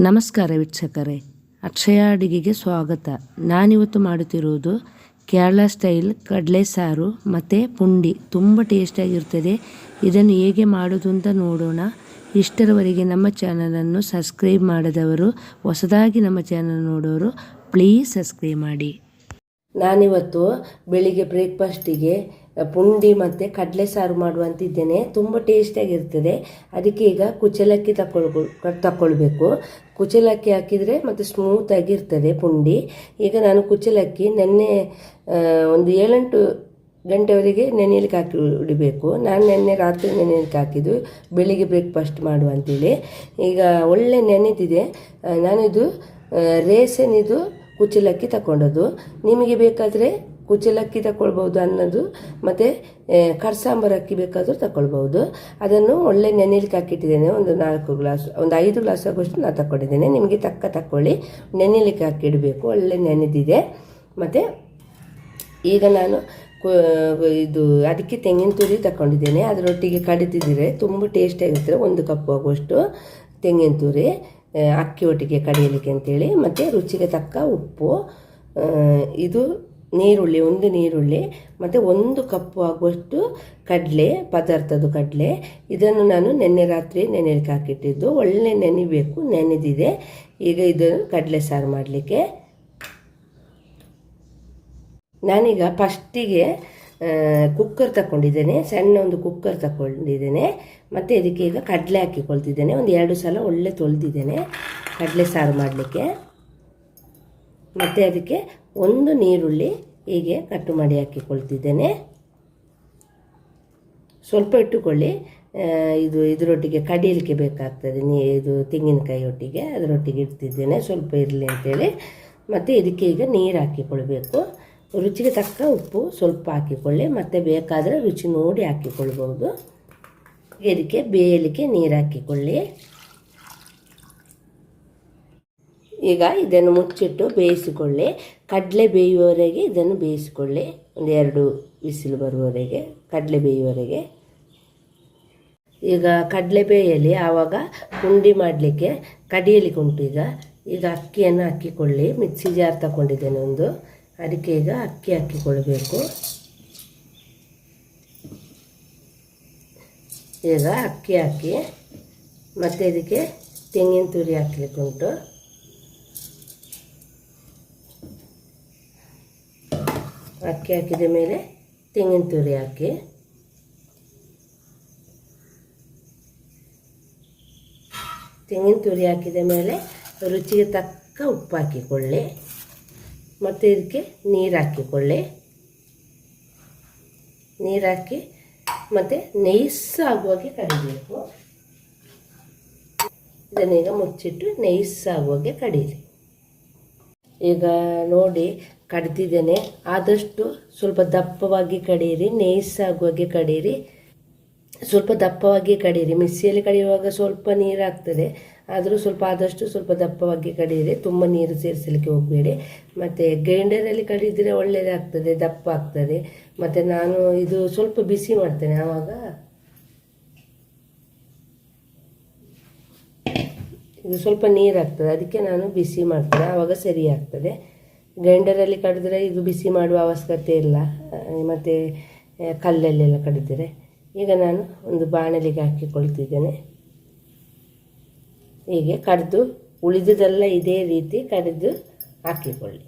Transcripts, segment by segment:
ನಮಸ್ಕಾರ ವೀಕ್ಷಕರೇ. ಅಕ್ಷಯ ಅಡುಗೆಗೆ ಸ್ವಾಗತ. ನಾನಿವತ್ತು ಮಾಡುತ್ತಿರುವುದು ಕೇರಳ ಸ್ಟೈಲ್ ಕಡಲೆ ಸಾರು ಮತ್ತು ಪುಂಡಿ. ತುಂಬ ಟೇಸ್ಟಾಗಿರ್ತದೆ ಇದನ್ನು ಹೇಗೆ ಮಾಡೋದು ಅಂತ ನೋಡೋಣ. ಇಷ್ಟರವರೆಗೆ ನಮ್ಮ ಚಾನಲನ್ನು ಸಬ್ಸ್ಕ್ರೈಬ್ ಮಾಡದವರು, ಹೊಸದಾಗಿ ನಮ್ಮ ಚಾನಲ್ ನೋಡೋರು ಪ್ಲೀಸ್ ಸಬ್ಸ್ಕ್ರೈಬ್ ಮಾಡಿ. ನಾನಿವತ್ತು ಬೆಳಿಗ್ಗೆ ಬ್ರೇಕ್ಫಾಸ್ಟಿಗೆ ಪುಂಡಿ ಮತ್ತು ಕಡಲೆ ಸಾರು ಮಾಡುವಂತಿದ್ದೇನೆ. ತುಂಬ ಟೇಸ್ಟಿಯಾಗಿರ್ತದೆ ಅದಕ್ಕೆ ಈಗ ಕುಚಲಕ್ಕಿ ತಕೊಳ್ ತಗೊಳ್ಬೇಕು ಕುಚಲಕ್ಕಿ ಹಾಕಿದರೆ ಮತ್ತು ಸ್ಮೂತಾಗಿ ಇರ್ತದೆ ಪುಂಡಿ. ಈಗ ನಾನು ಕುಚಲಕ್ಕಿ ನೆನ್ನೆ ಒಂದು ಏಳೆಂಟು ಗಂಟೆವರೆಗೆ ನೆನೆಯಲಿಕ್ಕೆ ಹಾಕಿ ಇಡಬೇಕು ನಾನು ನೆನ್ನೆ ರಾತ್ರಿ ನೆನೆಯಲಿಕ್ಕೆ ಹಾಕಿದ್ದು. ಬೆಳಿಗ್ಗೆ ಬ್ರೇಕ್ಫಾಸ್ಟ್ ಮಾಡುವಂತೇಳಿ ಈಗ ಒಳ್ಳೆ ನೆನೆದಿದೆ. ನಾನಿದು ಇದು ಕುಚಲಕ್ಕಿ ತಗೊಂಡದ್ದು ನಿಮಗೆ ಬೇಕಾದರೆ ಕುಚಲಕ್ಕಿ ತಗೊಳ್ಬೋದು ಅನ್ನೋದು, ಮತ್ತು ಕರ್ಸಾಂಬರ್ ಅಕ್ಕಿ ಬೇಕಾದರೂ ತಗೊಳ್ಬೋದು ಅದನ್ನು ಒಳ್ಳೆ ನೆನೆಲಿಕ್ಕೆ ಹಾಕಿಟ್ಟಿದ್ದೇನೆ. ಒಂದು ನಾಲ್ಕು ಗ್ಲಾಸ್, ಒಂದು ಐದು ಗ್ಲಾಸ್ ಆಗುವಷ್ಟು ನಾನು ತಗೊಂಡಿದ್ದೇನೆ ನಿಮಗೆ ತಕ್ಕ ತಕ್ಕೊಳ್ಳಿ. ನೆನೆಲಿಕ್ಕೆ ಹಾಕಿಡಬೇಕು. ಒಳ್ಳೆ ನೆನೆದಿದೆ. ಮತ್ತು, ಈಗ ನಾನು ಇದು ಅದಕ್ಕೆ ತೆಂಗಿನ ತುರಿ ತಗೊಂಡಿದ್ದೇನೆ ಅದರೊಟ್ಟಿಗೆ ಕಡಿತಿದ್ರೆ ತುಂಬ ಟೇಸ್ಟಿಯಾಗಿರ್ತದೆ ಒಂದು ಕಪ್ ಆಗುವಷ್ಟು ತೆಂಗಿನ ತುರಿ ಅಕ್ಕಿ ಒಟ್ಟಿಗೆ ಕಡಿಯಲಿಕ್ಕೆ ಅಂತೇಳಿ. ಮತ್ತು, ರುಚಿಗೆ ತಕ್ಕ ಉಪ್ಪು ಇದು ನೀರುಳ್ಳಿ ಒಂದು ನೀರುಳ್ಳಿ, ಮತ್ತು ಒಂದು ಕಪ್ಪು ಆಗುವಷ್ಟು ಕಡಲೆ, ಪದಾರ್ಥದ್ದು ಕಡಲೆ. ಇದನ್ನು ನಾನು ನೆನ್ನೆ ರಾತ್ರಿ ನೆನೆಲಿಕ್ಕೆ ಹಾಕಿಟ್ಟಿದ್ದು. ಒಳ್ಳೆ ನೆನಿಬೇಕು ನೆನೆದಿದೆ. ಈಗ ಇದನ್ನು ಕಡಲೆ ಸಾರು ಮಾಡಲಿಕ್ಕೆ. ನಾನೀಗ ಫಸ್ಟಿಗೆ ಕುಕ್ಕರ್ ತಗೊಂಡಿದ್ದೇನೆ ಸಣ್ಣ ಒಂದು ಕುಕ್ಕರ್ ತಗೊಂಡಿದ್ದೇನೆ ಮತ್ತು ಇದಕ್ಕೆ ಈಗ ಕಡಲೆ ಹಾಕಿಕೊಳ್ತಿದ್ದೇನೆ. ಒಂದು ಎರಡು ಸಲ ಒಳ್ಳೆ ತೊಳೆದಿದ್ದೇನೆ ಕಡಲೆ ಸಾರು ಮಾಡಲಿಕ್ಕೆ. ಮತ್ತು ಅದಕ್ಕೆ ಒಂದು ನೀರುಳ್ಳಿ ಹೀಗೆ ಕಟ್ಟು ಮಾಡಿ ಹಾಕಿಕೊಳ್ತಿದ್ದೇನೆ. ಸ್ವಲ್ಪ ಇಟ್ಟುಕೊಳ್ಳಿ. ಇದು ಇದರೊಟ್ಟಿಗೆ ಕಡಿಯಲಿಕ್ಕೆ ಬೇಕಾಗ್ತದೆ ನೀ, ಇದು ತೆಂಗಿನಕಾಯಿ ಒಟ್ಟಿಗೆ, ಅದರೊಟ್ಟಿಗೆ ಇಡ್ತಿದ್ದೇನೆ. ಸ್ವಲ್ಪ ಇರಲಿ ಅಂತೇಳಿ. ಮತ್ತು ಇದಕ್ಕೆ ಈಗ ನೀರು ಹಾಕಿಕೊಳ್ಬೇಕು. ರುಚಿಗೆ ತಕ್ಕ ಉಪ್ಪು ಸ್ವಲ್ಪ ಹಾಕಿಕೊಳ್ಳಿ. ಮತ್ತು ಬೇಕಾದರೆ ರುಚಿ ನೋಡಿ ಹಾಕಿಕೊಳ್ಬೋದು ಇದಕ್ಕೆ ಬೇಯಲಿಕ್ಕೆ ನೀರು ಹಾಕಿಕೊಳ್ಳಿ. ಈಗ ಇದನ್ನು ಮುಚ್ಚಿಟ್ಟು ಬೇಯಿಸಿಕೊಳ್ಳಿ. ಕಡಲೆ ಬೇಯುವವರೆಗೆ ಇದನ್ನು ಬೇಯಿಸಿಕೊಳ್ಳಿ. ಒಂದು ಎರಡು ವಿಸಿಲು ಬರುವವರೆಗೆ ಕಡಲೆ ಬೇಯುವವರೆಗೆ. ಈಗ ಕಡಲೆ ಬೇಯಲಿ ಆವಾಗ ಪುಂಡಿ ಮಾಡಲಿಕ್ಕೆ ಕಡಿಯಲಿಕ್ಕೆ ಉಂಟು ಈಗ. ಈಗ ಅಕ್ಕಿಯನ್ನು ಹಾಕಿಕೊಳ್ಳಿ. ಮಿಕ್ಸಿ ಜಾರ್ ತಗೊಂಡಿದ್ದೇನೆ ಒಂದು. ಅದಕ್ಕೆ ಈಗ ಅಕ್ಕಿ ಹಾಕಿಕೊಳ್ಬೇಕು ಈಗ ಅಕ್ಕಿ ಹಾಕಿ ಮತ್ತು ಇದಕ್ಕೆ ತೆಂಗಿನ ತುರಿ ಹಾಕ್ಲಿಕ್ಕೆ ಅಕ್ಕಿ ಹಾಕಿದ ಮೇಲೆ ತೆಂಗಿನ ತುರಿ ಹಾಕಿ. ತೆಂಗಿನ ತುರಿ ಹಾಕಿದ ಮೇಲೆ ರುಚಿಗೆ ತಕ್ಕ ಉಪ್ಪು ಹಾಕಿಕೊಳ್ಳಿ. ಮತ್ತು ಇದಕ್ಕೆ ನೀರು ಹಾಕಿಕೊಳ್ಳಿ. ನೀರು ಹಾಕಿ ಮತ್ತು ನೈಸ್ ಆಗುವಾಗೆ ಕಡಿಬೇಕು ಇದನ್ನೀಗ ಮುಚ್ಚಿಟ್ಟು ನೈಸ್ ಆಗುವಾಗೆ ಕಡೀರಿ ಈಗ ನೋಡಿ ಕಡ್ದಿದ್ದೇನೆ. ಆದಷ್ಟು ಸ್ವಲ್ಪ ದಪ್ಪವಾಗಿ ಕಡೀರಿ ನೇಯ್ಸ್ ಆಗುವಾಗೆ ಕಡೀರಿ ಸ್ವಲ್ಪ ದಪ್ಪವಾಗಿ ಕಡೀರಿ ಮಿಕ್ಸಿಯಲ್ಲಿ ಕಡಿಯುವಾಗ ಸ್ವಲ್ಪ ನೀರು ಆಗ್ತದೆ ಆದರೂ ಸ್ವಲ್ಪ ಆದಷ್ಟು ಸ್ವಲ್ಪ ದಪ್ಪವಾಗಿ ಕಡೀರಿ ತುಂಬ ನೀರು ಸೇರಿಸಲಿಕ್ಕೆ ಹೋಗಬೇಡಿ. ಮತ್ತು ಗ್ರೈಂಡರಲ್ಲಿ ಕಡಿದರೆ ಒಳ್ಳೆಯದಾಗ್ತದೆ ದಪ್ಪ ಆಗ್ತದೆ. ಮತ್ತು ನಾನು ಇದು ಸ್ವಲ್ಪ ಬಿಸಿ ಮಾಡ್ತೇನೆ ಆವಾಗ. ಇದು ಸ್ವಲ್ಪ ನೀರು ಆಗ್ತದೆ ಅದಕ್ಕೆ ನಾನು ಬಿಸಿ ಮಾಡ್ತೇನೆ. ಆವಾಗ ಸರಿ ಆಗ್ತದೆ. ಗ್ರೈಂಡರಲ್ಲಿ ಕಡಿದ್ರೆ ಇದು ಬಿಸಿ ಮಾಡುವ ಅವಶ್ಯಕತೆ ಇಲ್ಲ. ಮತ್ತು ಕಲ್ಲಲ್ಲೆಲ್ಲ ಕಡಿದರೆ ಈಗ ನಾನು ಒಂದು ಬಾಣಲಿಗೆ ಹಾಕಿಕೊಳ್ತಿದ್ದೇನೆ. ಹೀಗೆ ಕಡಿದು, ಉಳಿದುದೆಲ್ಲ ಇದೇ ರೀತಿ ಕಡಿದು ಹಾಕಿಕೊಳ್ಳಿ.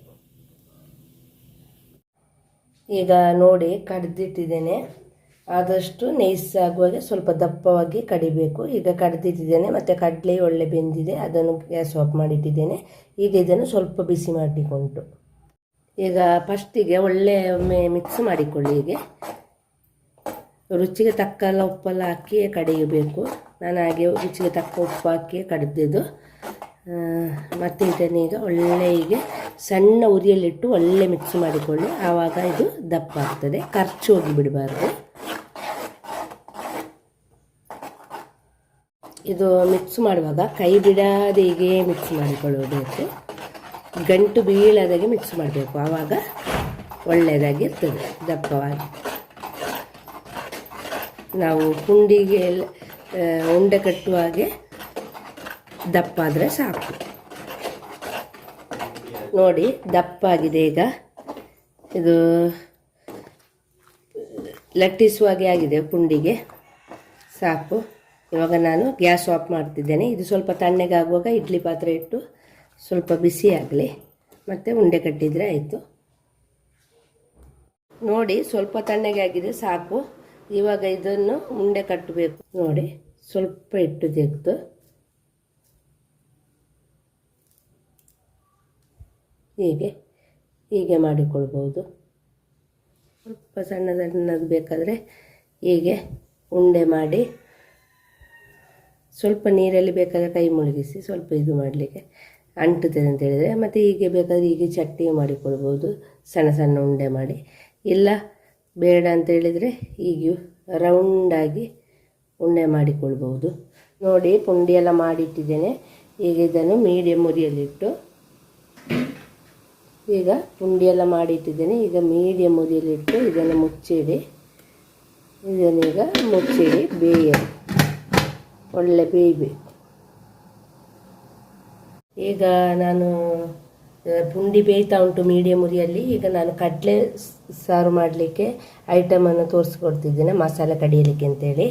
ಈಗ ನೋಡಿ, ಕಡ್ದಿಟ್ಟಿದ್ದೇನೆ. ಆದಷ್ಟು ನೈಸ್ ಆಗುವಾಗ ಸ್ವಲ್ಪ ದಪ್ಪವಾಗಿ ಕಡಿಬೇಕು. ಈಗ ಕಡ್ದಿಟ್ಟಿದ್ದೇನೆ, ಮತ್ತು ಕಡಲೆ ಒಳ್ಳೆ ಬೆಂದಿದೆ, ಅದನ್ನು ಗ್ಯಾಸ್ ಆಫ್ ಮಾಡಿಟ್ಟಿದ್ದೇನೆ. ಈಗ ಇದನ್ನು ಸ್ವಲ್ಪ ಬಿಸಿ ಮಾಡಿಕೊಂಡು ಈಗ ಫಸ್ಟಿಗೆ ಒಳ್ಳೆ ಒಮ್ಮೆ ಮಿಕ್ಸ್ ಮಾಡಿಕೊಳ್ಳಿ ಹೀಗೆ. ರುಚಿಗೆ ತಕ್ಕಲ್ಲ ಉಪ್ಪೆಲ್ಲ ಹಾಕಿ ಕಡಿಯಬೇಕು. ನಾನು ಹಾಗೆ ರುಚಿಗೆ ತಕ್ಕ ಉಪ್ಪು ಹಾಕಿ ಕಡಿದಿದ್ದು. ಮತ್ತು ಇದನ್ನೀಗ ಒಳ್ಳೆ ಹೀಗೆ ಸಣ್ಣ ಉರಿಯಲ್ಲಿಟ್ಟು ಒಳ್ಳೆ ಮಿಕ್ಸ್ ಮಾಡಿಕೊಳ್ಳಿ. ಆವಾಗ ಇದು ದಪ್ಪ ಆಗ್ತದೆ ಖರ್ಚು ಹೋಗಿ ಬಿಡಬಾರ್ದು ಇದು ಮಿಕ್ಸ್ ಮಾಡುವಾಗ ಕೈ ಬಿಡದೆ ಹೀಗೆ ಮಿಕ್ಸ್ ಮಾಡಿಕೊಳ್ಳಬೇಕು ಗಂಟು ಬೀಳದಾಗೆ ಮಿಕ್ಸ್ ಮಾಡಬೇಕು. ಆವಾಗ ಒಳ್ಳೆಯದಾಗಿರ್ತದೆ ದಪ್ಪವಾಗಿ. ನಾವು ಪುಂಡಿಗೆ ಉಂಡೆ ಕಟ್ಟುವಾಗೆ ದಪ್ಪ ಆದರೆ ಸಾಕು. ನೋಡಿ ದಪ್ಪ ಆಗಿದೆ ಈಗ. ಇದು ಲಟ್ಟಿಸುವಾಗೆ ಆಗಿದೆ ಪುಂಡಿಗೆ. ಸಾಕು. ಇವಾಗ ನಾನು ಗ್ಯಾಸ್ ಆಫ್ ಮಾಡ್ತಿದ್ದೇನೆ. ಇದು ಸ್ವಲ್ಪ ತಣ್ಣಗಾಗುವಾಗ ಇಡ್ಲಿ ಪಾತ್ರೆ ಇಟ್ಟು ಸ್ವಲ್ಪ ಬಿಸಿ ಆಗಲಿ. ಮತ್ತು ಉಂಡೆ ಕಟ್ಟಿದರೆ ಆಯಿತು. ನೋಡಿ, ಸ್ವಲ್ಪ ತಣ್ಣಗೆ ಆಗಿದೆ ಸಾಕು. ಇವಾಗ ಇದನ್ನು ಉಂಡೆ ಕಟ್ಟಬೇಕು. ನೋಡಿ, ಸ್ವಲ್ಪ ಇಟ್ಟು ತೆಗೆದು. ಹೀಗೆ ಹೀಗೆ ಮಾಡಿಕೊಳ್ಬೋದು. ಸ್ವಲ್ಪ ಸಣ್ಣ ಬೇಕಾದರೆ ಹೀಗೆ ಉಂಡೆ ಮಾಡಿ ಸ್ವಲ್ಪ ನೀರಲ್ಲಿ ಬೇಕಾದರೆ ಕೈ ಮುಳುಗಿಸಿ ಸ್ವಲ್ಪ ಇದು ಮಾಡಲಿಕ್ಕೆ ಅಂಟುತ್ತದೆ ಅಂತ ಹೇಳಿದರೆ, ಮತ್ತು ಹೀಗೆ ಬೇಕಾದರೆ ಹೀಗೆ ಚಟ್ನಿ ಮಾಡಿಕೊಳ್ಬೋದು ಸಣ್ಣ ಸಣ್ಣ ಉಂಡೆ ಮಾಡಿ. ಇಲ್ಲ, ಬೇಡ ಅಂತ ಹೇಳಿದರೆ ಹೀಗೆ ರೌಂಡಾಗಿ ಉಂಡೆ ಮಾಡಿಕೊಳ್ಬೋದು ನೋಡಿ, ಪುಂಡಿ ಎಲ್ಲ ಮಾಡಿಟ್ಟಿದ್ದೇನೆ. ಈಗ ಇದನ್ನು ಮೀಡಿಯಮ್ ಉರಿಯಲ್ಲಿಟ್ಟು ಈಗ ಪುಂಡಿ ಎಲ್ಲ ಮಾಡಿಟ್ಟಿದ್ದೇನೆ. ಈಗ ಮೀಡಿಯಮ್ ಉರಿಯಲ್ಲಿಟ್ಟು ಇದನ್ನು ಮುಚ್ಚಿಡಿ. ಇದನ್ನೀಗ ಮುಚ್ಚಿಡಿ, ಬೇಯಲಿ. ಒಳ್ಳೆ ಬೇಯಬೇಕು ಈಗ ನಾನು ಪುಂಡಿ ಬೇಯ್ತಾ ಉಂಟು ಮೀಡಿಯಂ ಉರಿಯಲ್ಲಿ. ಈಗ ನಾನು ಕಡಲೆ ಸಾರು ಮಾಡಲಿಕ್ಕೆ ಐಟಮನ್ನು ತೋರಿಸ್ಕೊಡ್ತಿದ್ದೇನೆ, ಮಸಾಲೆ ಕಡಿಯಲಿಕ್ಕೆ ಅಂತೇಳಿ.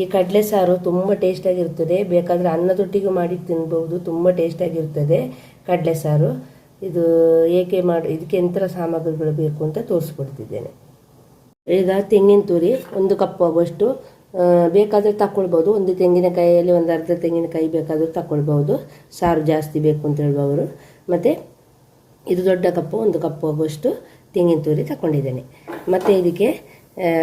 ಈ ಕಡಲೆ ಸಾರು ತುಂಬ ಟೇಸ್ಟಾಗಿರ್ತದೆ ಬೇಕಾದರೆ ಅನ್ನದೊಟ್ಟಿಗೂ ಮಾಡಿ ತಿನ್ಬೋದು, ತುಂಬ ಟೇಸ್ಟಾಗಿರ್ತದೆ ಕಡಲೆ ಸಾರು. ಇದು ಏಕೆ ಮಾಡಿ, ಇದಕ್ಕೆ ಎಂಥ ಸಾಮಗ್ರಿಗಳು ಬೇಕು ಅಂತ ತೋರಿಸ್ಕೊಡ್ತಿದ್ದೇನೆ. ಈಗ ತೆಂಗಿನ ತುರಿ ಒಂದು ಕಪ್ ಆಗುವಷ್ಟು ಬೇಕಾದರೆ ತಗೊಳ್ಬೋದು ಒಂದು ತೆಂಗಿನಕಾಯಿಯಲ್ಲಿ ಒಂದು ಅರ್ಧ ತೆಂಗಿನಕಾಯಿ ಬೇಕಾದರೂ ತಗೊಳ್ಬೋದು ಸಾರು ಜಾಸ್ತಿ ಬೇಕು ಅಂತ ಹೇಳುವವರು ಮತ್ತು ಇದು ದೊಡ್ಡ ಕಪ್ಪು, ಒಂದು ಕಪ್ಪು ಆಗುವಷ್ಟು ತೆಂಗಿನ ತುರಿ ತಗೊಂಡಿದ್ದೇನೆ ಮತ್ತು ಇದಕ್ಕೆ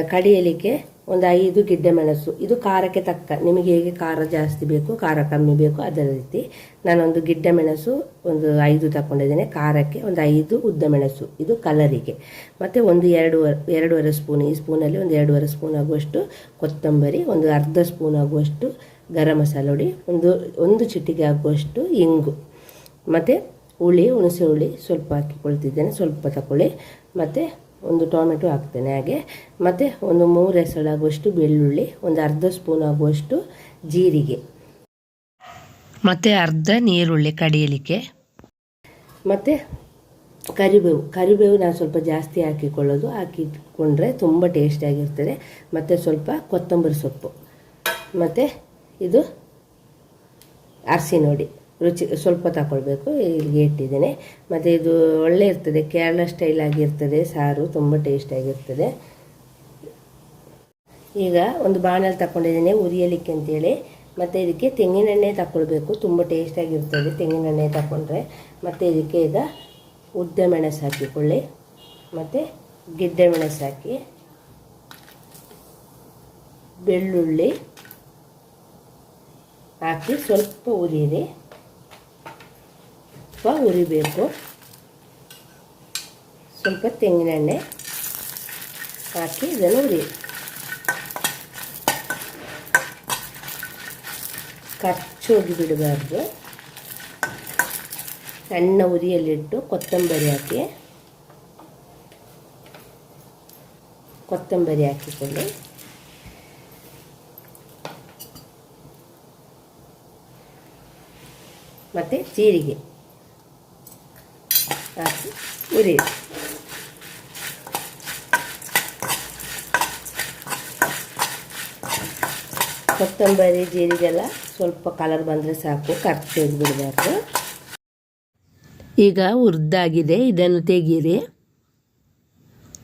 ಕಡಿಯಲಿಕ್ಕೆ ಒಂದು ಐದು ಗಿಡ್ಡೆ ಮೆಣಸು. ಇದು ಖಾರಕ್ಕೆ ತಕ್ಕ. ನಿಮಗೆ ಹೇಗೆ ಖಾರ ಜಾಸ್ತಿ ಬೇಕು, ಖಾರ ಕಮ್ಮಿ ಬೇಕು, ಅದರ ರೀತಿ. ನಾನೊಂದು ಗಿಡ್ಡೆ ಮೆಣಸು, ಒಂದು ಐದು ತಗೊಂಡಿದ್ದೇನೆ ಖಾರಕ್ಕೆ ಒಂದು ಐದು ಉದ್ದ ಮೆಣಸು. ಇದು ಕಲರಿಗೆ. ಮತ್ತು ಒಂದು ಎರಡು ಎರಡೂವರೆ ಸ್ಪೂನ್. ಈ ಸ್ಪೂನಲ್ಲಿ ಒಂದು ಎರಡೂವರೆ ಸ್ಪೂನ್ ಆಗುವಷ್ಟು ಕೊತ್ತಂಬರಿ, ಒಂದು ಅರ್ಧ ಸ್ಪೂನ್ ಆಗುವಷ್ಟು ಗರಂ ಮಸಾಲೆ ಹುಡಿ ಒಂದು ಒಂದು ಚಿಟಿಕೆ ಆಗುವಷ್ಟು ಇಂಗು. ಮತ್ತು ಹುಳಿ, ಹುಣಸೆ ಹುಳಿ ಸ್ವಲ್ಪ ಹಾಕಿಕೊಳ್ತಿದ್ದೇನೆ. ಸ್ವಲ್ಪ ತಗೊಳ್ಳಿ ಮತ್ತು ಒಂದು ಟೊಮೆಟೊ ಹಾಕ್ತೇನೆ ಹಾಗೆ. ಮತ್ತು ಒಂದು ಮೂರು ಎಸಳಾಗುವಷ್ಟು ಬೆಳ್ಳುಳ್ಳಿ ಒಂದು ಅರ್ಧ ಸ್ಪೂನ್ ಆಗುವಷ್ಟು ಜೀರಿಗೆ. ಮತ್ತು ಅರ್ಧ ನೀರುಳ್ಳಿ ಕಡಿಯಲಿಕ್ಕೆ. ಮತ್ತು ಕರಿಬೇವು ಕರಿಬೇವು ನಾನು ಸ್ವಲ್ಪ ಜಾಸ್ತಿ ಹಾಕಿಕೊಳ್ಳೋದು. ಹಾಕಿಕೊಂಡ್ರೆ ತುಂಬ ಟೇಸ್ಟಿಯಾಗಿರ್ತದೆ ಮತ್ತು ಸ್ವಲ್ಪ ಕೊತ್ತಂಬರಿ ಸೊಪ್ಪು. ಮತ್ತು ಇದು ಅರಸಿ ನೋಡಿ ರುಚಿ ಸ್ವಲ್ಪ ತಗೊಳ್ಬೇಕು ಇಲ್ಲಿಗೆ ಇಟ್ಟಿದ್ದೇನೆ. ಮತ್ತು ಇದು ಒಳ್ಳೆ ಇರ್ತದೆ. ಕೇರಳ ಸ್ಟೈಲ್ ಆಗಿರ್ತದೆ. ಸಾರು ತುಂಬ ಟೇಸ್ಟಾಗಿರ್ತದೆ ಈಗ ಒಂದು ಬಾಣಲ್ಲಿ ತಗೊಂಡಿದ್ದೇನೆ ಉರಿಯಲಿಕ್ಕೆ ಅಂತೇಳಿ. ಮತ್ತು ಇದಕ್ಕೆ ತೆಂಗಿನೆಣ್ಣೆ ತಗೊಳ್ಬೇಕು ತುಂಬ ಟೇಸ್ಟಾಗಿರ್ತದೆ ತೆಂಗಿನೆಣ್ಣೆ ತಗೊಂಡ್ರೆ ಮತ್ತು ಇದಕ್ಕೆ ಈಗ ಉದ್ದ ಮೆಣಸು ಹಾಕಿಕೊಳ್ಳಿ. ಮತ್ತು ಗಿಡ್ಡೆ ಮೆಣಸು ಹಾಕಿ. ಬೆಳ್ಳುಳ್ಳಿ ಹಾಕಿ ಸ್ವಲ್ಪ ಉರಿಯಿರಿ. ಸ್ವಲ್ಪ ಹುರಿಬೇಕು. ಸ್ವಲ್ಪ ತೆಂಗಿನೆಣ್ಣೆ ಹಾಕಿ ಇದನ್ನು ಹುರಿ. ಕಚ್ಚೋಗಿ ಬಿಡಬಾರ್ದು. ಸಣ್ಣ ಉರಿಯಲ್ಲಿಟ್ಟು ಕೊತ್ತಂಬರಿ ಹಾಕಿ. ಕೊತ್ತಂಬರಿ ಹಾಕಿಕೊಳ್ಳಿ. ಮತ್ತು ಜೀರಿಗೆ. ಹಾಕಿ ಉರಿ ಕೊತ್ತಂಬರಿ, ಜೀರಿಗೆಲ್ಲ ಸ್ವಲ್ಪ ಕಲರ್ ಬಂದರೆ ಸಾಕು. ಖರ್ಚು ತೆಗೆದುಬಿಡಬೇಕು ಈಗ ಹುರಿದಾಗಿದೆ. ಇದನ್ನು ತೆಗೀರಿ.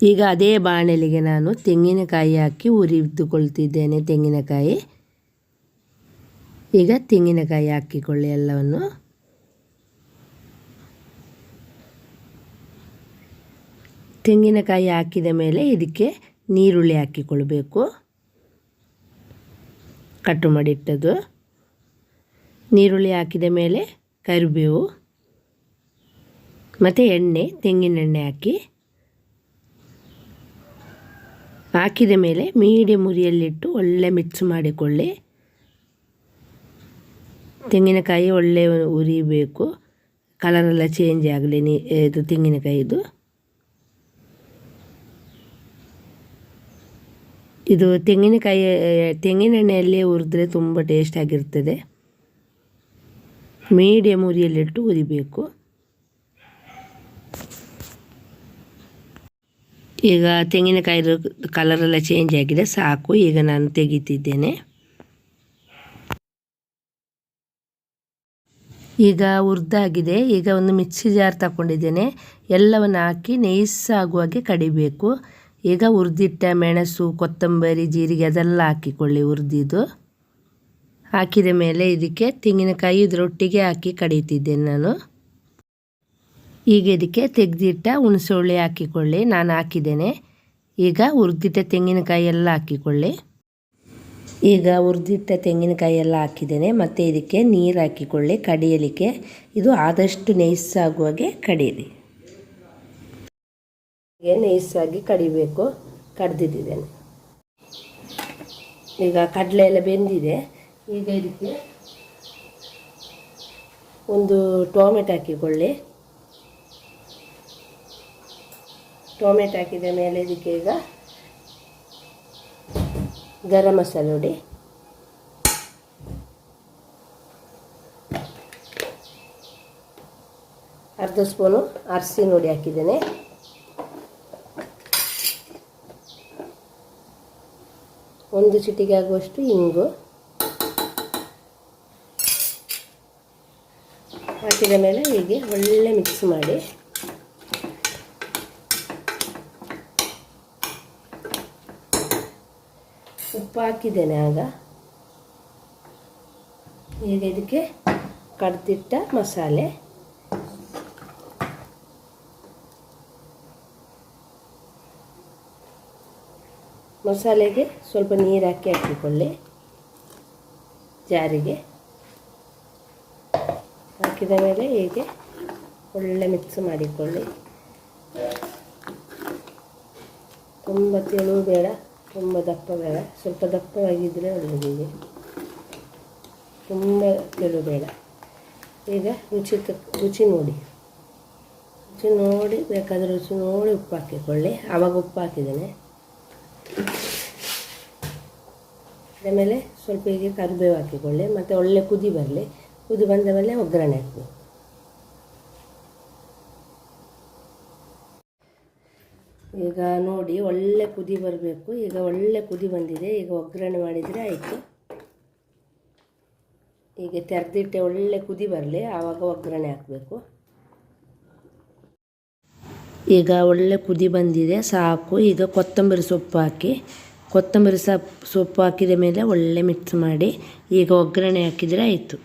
ಈಗ ಅದೇ ಬಾಣಲಿಗೆ ನಾನು ತೆಂಗಿನಕಾಯಿ ಹಾಕಿ ಹುರಿದುಕೊಳ್ತಿದ್ದೇನೆ ತೆಂಗಿನಕಾಯಿ. ಈಗ ತೆಂಗಿನಕಾಯಿ ಹಾಕಿಕೊಳ್ಳಿ ಎಲ್ಲವನ್ನು. ತೆಂಗಿನಕಾಯಿ ಹಾಕಿದ ಮೇಲೆ ಇದಕ್ಕೆ ನೀರುಳ್ಳಿ ಹಾಕಿಕೊಳ್ಬೇಕು. ಕಟ್ಟು ಮಾಡಿಟ್ಟದ್ದು ನೀರುಳ್ಳಿ ಹಾಕಿದ ಮೇಲೆ ಕರಿಬೇವು, ಮತ್ತು ಎಣ್ಣೆ ತೆಂಗಿನೆಣ್ಣೆ ಹಾಕಿ. ಹಾಕಿದ ಮೇಲೆ ಮೀಡಿಯಮ್ ಉರಿಯಲ್ಲಿಟ್ಟು ಒಳ್ಳೆ ಮಿಕ್ಸ್ ಮಾಡಿಕೊಳ್ಳಿ. ತೆಂಗಿನಕಾಯಿ ಒಳ್ಳೆ ಉರಿಬೇಕು. ಕಲರೆಲ್ಲ ಚೇಂಜ್ ಆಗಲಿ ನೀ, ಇದು ತೆಂಗಿನಕಾಯಿದು. ಇದು ತೆಂಗಿನಕಾಯಿ, ತೆಂಗಿನೆಣ್ಣೆಯಲ್ಲಿ ಹುರಿದ್ರೆ ತುಂಬ ಟೇಸ್ಟ್ ಆಗಿರ್ತದೆ. ಮೀಡಿಯಮ್ ಉರಿಯಲ್ಲಿಟ್ಟು ಹುರಿಬೇಕು. ಈಗ ತೆಂಗಿನಕಾಯಿ ಕಲರೆಲ್ಲ ಚೇಂಜ್ ಆಗಿದೆ, ಸಾಕು. ಈಗ ನಾನು ತೆಗಿತಿದ್ದೇನೆ. ಈಗ ಹುರಿದಾಗಿದೆ. ಈಗ ಒಂದು ಮಿಕ್ಸಿ ಜಾರ್ ತಗೊಂಡಿದ್ದೇನೆ. ಎಲ್ಲವನ್ನು ಹಾಕಿ ನೈಸಾಗುವಾಗೆ ಕಡಿಬೇಕು. ಈಗ ಹುರಿದಿಟ್ಟ ಮೆಣಸು, ಕೊತ್ತಂಬರಿ, ಜೀರಿಗೆ ಅದೆಲ್ಲ ಹಾಕಿಕೊಳ್ಳಿ ಹುರಿದಿದ್ದು ಹಾಕಿದ ಮೇಲೆ ಇದಕ್ಕೆ ತೆಂಗಿನಕಾಯಿ ಇದರೊಟ್ಟಿಗೆ ಹಾಕಿ ಕಡಿತಿದ್ದೇನೆ ನಾನು. ಈಗ ಇದಕ್ಕೆ ತೆಗೆದಿಟ್ಟ ಹುಣಸೆ ಹಾಕಿಕೊಳ್ಳಿ, ನಾನು ಹಾಕಿದ್ದೇನೆ. ಈಗ ಹುರಿದಿಟ್ಟ ತೆಂಗಿನಕಾಯಿ ಎಲ್ಲ ಹಾಕಿಕೊಳ್ಳಿ. ಈಗ ಹುರಿದಿಟ್ಟ ತೆಂಗಿನಕಾಯಿ ಎಲ್ಲ ಹಾಕಿದ್ದೇನೆ, ಮತ್ತು ಇದಕ್ಕೆ ನೀರು ಹಾಕಿಕೊಳ್ಳಿ, ಕಡಿಯಲಿಕ್ಕೆ. ಇದು ಆದಷ್ಟು ನೈಸಾಗುವಾಗೆ ಕಡೀರಿ ನೈಸಾಗಿ ಕಡಿಬೇಕು. ಕಡ್ದಿದ್ದೇನೆ ಈಗ ಕಡಲೆ ಎಲ್ಲ ಬೆಂದಿದೆ. ಈಗ ಇದಕ್ಕೆ ಒಂದು ಟೊಮೆಟೊ ಹಾಕಿಕೊಳ್ಳಿ. ಟೊಮೆಟೊ ಹಾಕಿದ ಮೇಲೆ ಇದಕ್ಕೆ ಈಗ ಗರಂ ಮಸಾಲೆ ಹೊಡಿ. ಅರ್ಧ ಸ್ಪೂನು ಅರಸಿನ ಹುಡಿ ಹಾಕಿದ್ದೇನೆ. ಒಂದು ಚಿಟಿಗೆ ಆಗುವಷ್ಟು ಇಂಗು. ಹಾಕಿದ ಮೇಲೆ ಹೀಗೆ ಒಳ್ಳೆ ಮಿಕ್ಸ್ ಮಾಡಿ. ಉಪ್ಪು ಹಾಕಿದ್ದೇನೆ ಆಗ. ಈಗ ಇದಕ್ಕೆ ಕಡ್ದಿಟ್ಟ ಮಸಾಲೆ. ಮಸಾಲೆಗೆ ಸ್ವಲ್ಪ ನೀರು ಹಾಕಿ ಹಾಕಿಕೊಳ್ಳಿ. ಜಾರಿಗೆ. ಹಾಕಿದ ಮೇಲೆ ಹೀಗೆ ಒಳ್ಳೆ ಮಿಕ್ಸ್ ಮಾಡಿಕೊಳ್ಳಿ. ತುಂಬ ತೆಳು ಬೇಡ, ತುಂಬ ದಪ್ಪ ಬೇಡ, ಸ್ವಲ್ಪ ದಪ್ಪವಾಗಿದ್ದರೆ ಒಳ್ಳೆಯದಿದೆ ತುಂಬ ತೆಳು ಬೇಡ. ಈಗ ರುಚಿ ರುಚಿ ನೋಡಿ. ರುಚಿ ನೋಡಿ, ಬೇಕಾದರೆ ರುಚಿ ನೋಡಿ ಉಪ್ಪು ಹಾಕಿಕೊಳ್ಳಿ. ಆವಾಗ ಉಪ್ಪು ಹಾಕಿದ್ದೇನೆ. ಆಮೇಲೆ ಸ್ವಲ್ಪ ಹೀಗೆ ಕರಿಬೇವು ಹಾಕಿಕೊಳ್ಳಿ, ಮತ್ತು ಒಳ್ಳೆ ಕುದಿ ಬರಲಿ. ಕುದಿ ಬಂದ ಮೇಲೆ ಒಗ್ಗರಣೆ ಹಾಕಬೇಕು. ಈಗ ನೋಡಿ, ಒಳ್ಳೆ ಕುದಿ ಬರಬೇಕು. ಈಗ ಒಳ್ಳೆ ಕುದಿ ಬಂದಿದೆ. ಈಗ ಒಗ್ಗರಣೆ ಮಾಡಿದರೆ ಆಯಿತು. ಈಗ ತೆರೆದಿಟ್ಟೆ ಒಳ್ಳೆ ಕುದಿ ಬರಲಿ. ಆವಾಗ ಒಗ್ಗರಣೆ ಹಾಕಬೇಕು. ಈಗ ಒಳ್ಳೆ ಕುದಿ ಬಂದಿದೆ. ಸಾಕು. ಈಗ ಕೊತ್ತಂಬರಿ ಸೊಪ್ಪು ಹಾಕಿ. ಕೊತ್ತಂಬರಿ ಸೊಪ್ಪು ಸೊಪ್ಪು ಹಾಕಿದ ಮೇಲೆ ಒಳ್ಳೆ ಮಿಕ್ಸ್ ಮಾಡಿ ಈಗ ಒಗ್ಗರಣೆ ಹಾಕಿದರೆ ಆಯಿತು.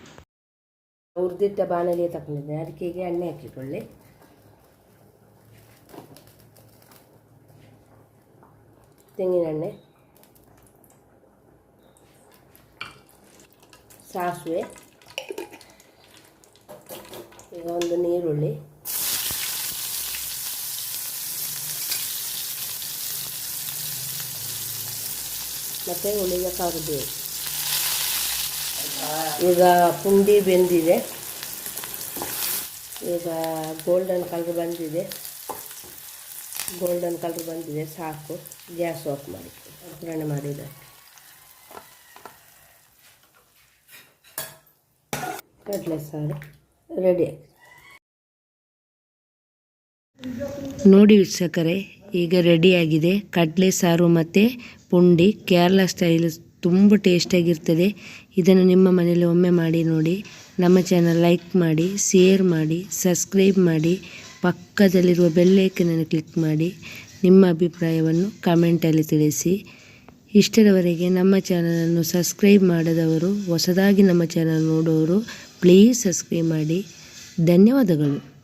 ಹುರಿದಿಟ್ಟ ಬಾಣಲಿ ತಗೊಂಡಿದ್ದೆ ಅದಕ್ಕೆ ಈಗ ಎಣ್ಣೆ ಹಾಕಿಕೊಳ್ಳಿ. ತೆಂಗಿನೆಣ್ಣೆ ಸಾಸಿವೆ. ಈಗ ಒಂದು ನೀರುಳ್ಳಿ. ಮತ್ತು ಉಳಿದ ಈಗ ಪುಂಡಿ ಬೆಂದಿದೆ. ಈಗ ಗೋಲ್ಡನ್ ಕಲರ್ ಬಂದಿದೆ. ಗೋಲ್ಡನ್ ಕಲರ್ ಬಂದಿದೆ, ಸಾಕು. ಗ್ಯಾಸ್ ಆಫ್ ಮಾಡಿ. ಒಗ್ಗರಣೆ ಮಾಡಿದೆ ಕಡಲೆ ಸಾರು ರೆಡಿ ನೋಡಿ ವೀಕ್ಷಕರೇ ಈಗ ರೆಡಿಯಾಗಿದೆ ಕಡಲೆ ಸಾರು ಮತ್ತು ಪುಂಡಿ. ಕೇರಳ ಸ್ಟೈಲ್ ತುಂಬ ಟೇಸ್ಟಿಯಾಗಿರ್ತದೆ ಇದನ್ನು ನಿಮ್ಮ ಮನೆಯಲ್ಲಿ ಒಮ್ಮೆ ಮಾಡಿ ನೋಡಿ. ನಮ್ಮ ಚಾನಲ್ ಲೈಕ್ ಮಾಡಿ ಶೇರ್ ಮಾಡಿ ಸಬ್ಸ್ಕ್ರೈಬ್ ಮಾಡಿ. ಪಕ್ಕದಲ್ಲಿರುವ ಬೆಲ್ಲೈಕನನ್ನು ಕ್ಲಿಕ್ ಮಾಡಿ. ನಿಮ್ಮ ಅಭಿಪ್ರಾಯವನ್ನು ಕಮೆಂಟಲ್ಲಿ ತಿಳಿಸಿ. ಇಷ್ಟರವರೆಗೆ ನಮ್ಮ ಚಾನಲನ್ನು ಸಬ್ಸ್ಕ್ರೈಬ್ ಮಾಡದವರು, ಹೊಸದಾಗಿ ನಮ್ಮ ಚಾನಲ್ ನೋಡೋರು ಪ್ಲೀಸ್ ಸಬ್ಸ್ಕ್ರೈಬ್ ಮಾಡಿ. ಧನ್ಯವಾದಗಳು.